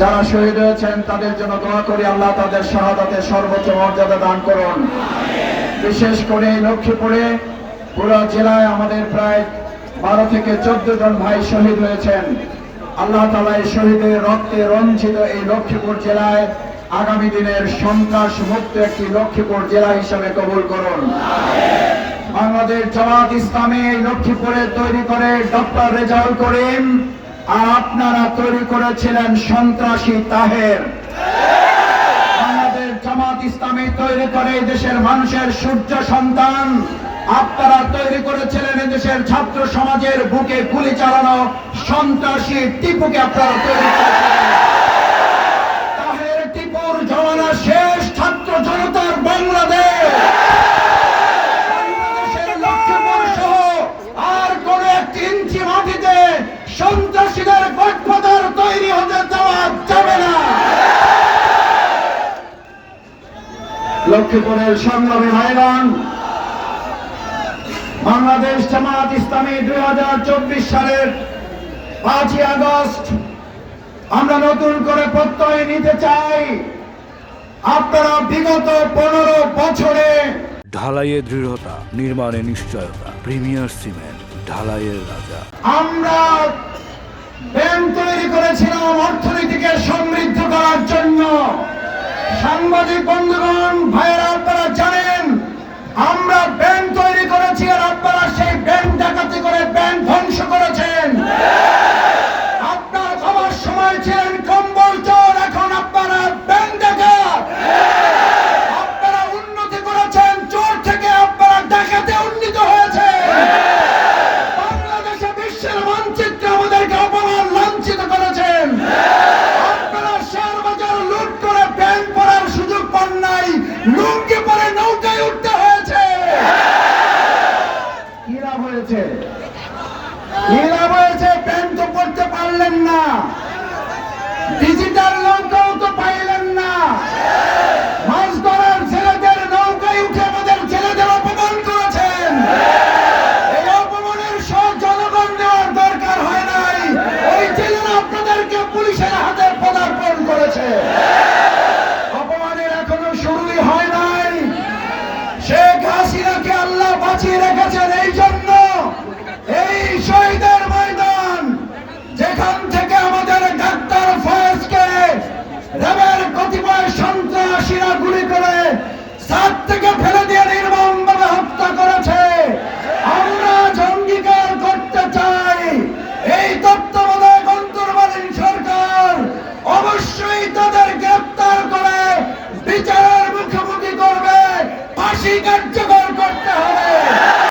যারা শহীদ হয়েছেন, তাদের জন্য দোয়া করি আল্লাহ তাদের শাহাদাতের সর্বোচ্চ মর্যাদা দান করুন। বিশেষ করে লক্ষ্মীপুরে পুরো জেলায় আমাদের প্রায় বারো থেকে চোদ্দ জন ভাই শহীদ হয়েছেন। আল্লাহ তালা এই শহীদের রক্তে রঞ্জিত এই লক্ষ্মীপুর জেলায় আগামী দিনের সন্ত্রাস মুক্ত একটি লক্ষ্মীপুর জেলা হিসাবে কবুল করুন। বাংলাদেশ জামাত ইসলামী লক্ষ্মীপুরে তৈরি করে ডক্টর রেজাউল করিম আপনারা তৈরি করেছিলেন সন্ত্রাসী তাহের। বাংলাদেশ জামাত ইসলামী তৈরি করে দেশের মানুষের সূর্য সন্তান। আপনারা তৈরি করেছিলেন দেশের ছাত্র সমাজের বুকে গুলি চালানো সন্ত্রাসী টিপুকে আপনারা তৈরি করেছিলেন। তাহের টিপুর জমানা লক্ষ্মীপুরের সংগ্রামী ভাইরান। বাংলাদেশ জামাত ইসলামী দুই হাজার চব্বিশ সালের পাঁচই আগস্ট। আমরা নতুন করে প্রত্যয় নিতে চাই। আপনারা বিগত পনেরো বছরে ঢালাইয়ে দৃঢ়তা নির্মাণে নিশ্চয়তা প্রিমিয়ার সিমেন্ট ঢালাইয়ের রাজা। আমরা ব্যাংক তৈরি করেছিলাম অর্থনীতিকে সমৃদ্ধ করার জন্য। সাংবাদিক বন্ধুগণ লুঙ্গি পরে নৌকায় উঠতে হয়েছে। কি লাভ হয়েছে? কি লাভ হয়েছে? প্যান্ট তো পড়তে পারলেন না। ডিজিটাল বাঁচিয়ে রেখেছেন এই জন্য এই শহীদের ময়দান, যেখান থেকে আমাদের ডাক্তার ফয়েজকে র্যাবের কতিপয় সন্ত্রাসীরা গুলি করে সাত থেকে ফেলে দিয়ে নির্মমভাবে হত্যা করেছে। আমরা আজ অঙ্গীকার করতে চাই। এই তত্ত্বাবধায়ক অন্তর্বালীন সরকার অবশ্যই তাদের গ্রেপ্তার করে বিচারের মুখোমুখি করবে। ফাঁসি কার্য